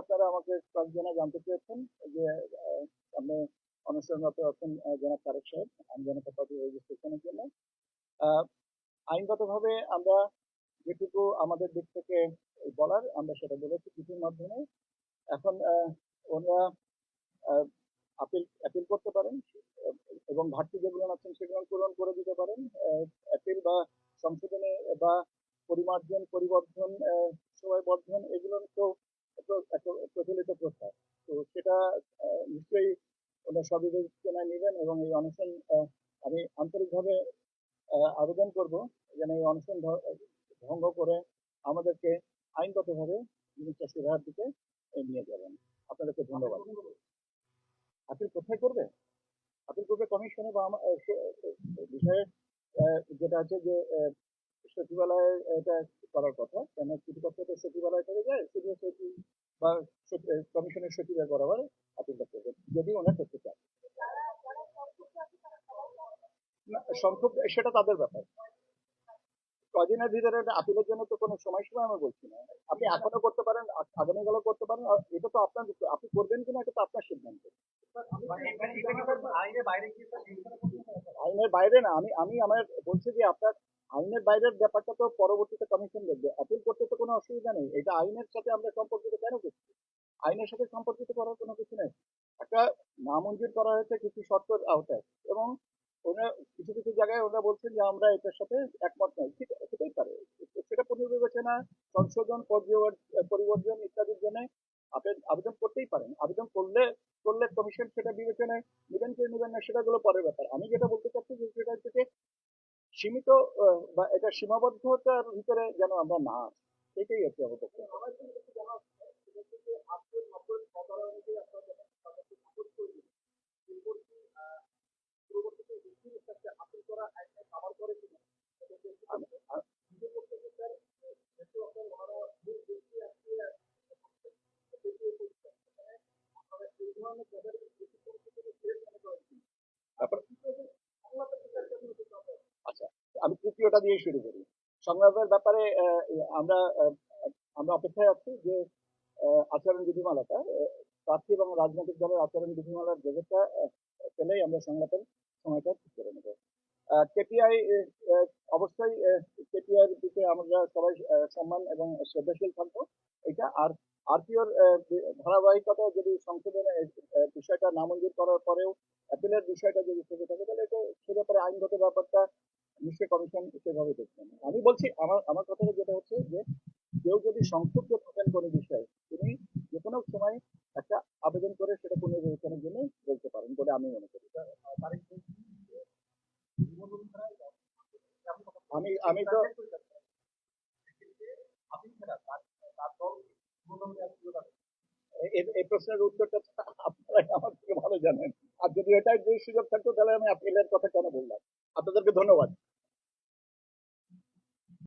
আপনারা আমাকে কয়েকজনে জানতে চেয়েছেন যে সামনে অনুসরণরত আছেন জনাব তারেক সাহেব। আমি জনতা পার্টি রেজিস্ট্রেশনের জন্য। আইনগতভাবে আমরা যেটুকু আমাদের দিক থেকে বলার, আমরা সেটা বলেছি চিঠির মাধ্যমে। এখন ওনারা আপিল অ্যাপিল করতে পারেন এবং ঘাটতি যেগুলো আছেন সেগুলো পূরণ করে দিতে পারেন। অ্যাপিল বা সংশোধনে বা পরিমার্জন, পরিবর্ধন সময় বর্ধন, এগুলো তো প্রচলিত প্রথা তো সেটা নিশ্চয়ই ওনারা সবিবেচনায় নেবেন এবং এই অনশন আমি আন্তরিকভাবে আবেদন করব যেন এই অনশন ভঙ্গ করে আমাদেরকে আইনগতভাবে জিনিসটা সুরাহার দিকে নিয়ে যাবেন। আপনাদেরকে ধন্যবাদ। আপিল কোথায় করবে আপিল করবে কমিশনে বা আমার- বিষয়ে যেটা আছে যে সচিবালয়ে এটা করার কথা। কেন কথা তো সচিবালয় থেকে যায় সিনিয়র সচিব বা কমিশনের সচিবের বরাবর আপিলটা করবে যদি ওনারা করতে চান। সংক্ষোভ সেটা তাদের ব্যাপার। কদিনের ভিতরে আপিলের জন্য তো কোনো সময়সীমা আমি বলছি না। আপনি এখনও করতে পারেন আগামীকালও করতে পারেন আর এটা তো আপনার আপনি করবেন কিনা এটা তো আপনার সিদ্ধান্ত। আইনের বাইরে না আমি আমি আমার বলছি যে আপনার আইনের বাইরের ব্যাপারটা তো পরবর্তীতে কমিশন দেখবে। আপিল করতে তো কোনো অসুবিধা নেই। এটা আইনের সাথে আমরা সম্পর্কিত কেন করছি? আইনের সাথে সম্পর্কিত করার কোনো কিছু নেই। একটা নামঞ্জুর করা হয়েছে কিছু শর্তের আওতায় এবং ওরা কিছু কিছু জায়গায় ওরা বলছেন যে আমরা এটার সাথে একমত নই। ঠিক হতেই পারে। সেটা পুনর্বিবেচনা, সংশোধন পরিবর্তন ইত্যাদির জন্য আপনি আবেদন করতেই পারেন। আবেদন করলে করলে কমিশন সেটা বিবেচনায়, নেবেন কি নেবেন না সেটা গুলো পরের ব্যাপার। আমি যেটা বলতে চাচ্ছি যে সীমিত বা এটা সীমাবদ্ধতার ভিতরে যেন আমরা না। এটাই হচ্ছে আমাদের আমি- আ- ব্যাপার আচ্ছা আমি তৃতীয়টা দিয়ে শুরু করি। সংলাপের ব্যাপারে আমরা আমরা অপেক্ষায় আছি যে আচরণ বিধিমালাটা প্রার্থী এবং রাজনৈতিক দলের আচরণ বিধিমালার আহ, পেলেই আমরা সংলাপের সময়টা ঠিক করে নেব। কেপিআই অবশ্যই কেপিআই এর দিকে আমরা সবাই সম্মান এবং শ্রদ্ধাশীল থাকব। এটা আর আরপিওর ধারাবাহিকতা যদি সংশোধনের বিষয়টা নামঞ্জুর করার পরেও অ্যাপিলের বিষয়টা যদি থেকে থাকে তাহলে এটা সে ব্যাপারে আইনগত ব্যাপারটা নিশ্চয়ই কমিশন সেভাবে দেখবেন আমি বলছি, আমার আমার কথাটা যেটা হচ্ছে যে, কেউ যদি সংক্ষুব্ধ থাকেন কোনো বিষয়ে, তিনি যে কোনো সময় একটা আবেদন করে সেটা পুনর্বিবেচনার জন্য বলতে পারেন বলে আমি মনে করি। আমি আমি তো এই প্রশ্নের উত্তরটা আমার থেকে ভালো জানেন। আর যদি এটাই যে সুযোগ থাকতো, তাহলে আমি আপিলের কথা কেন বললাম? আপনাদেরকে ধন্যবাদ।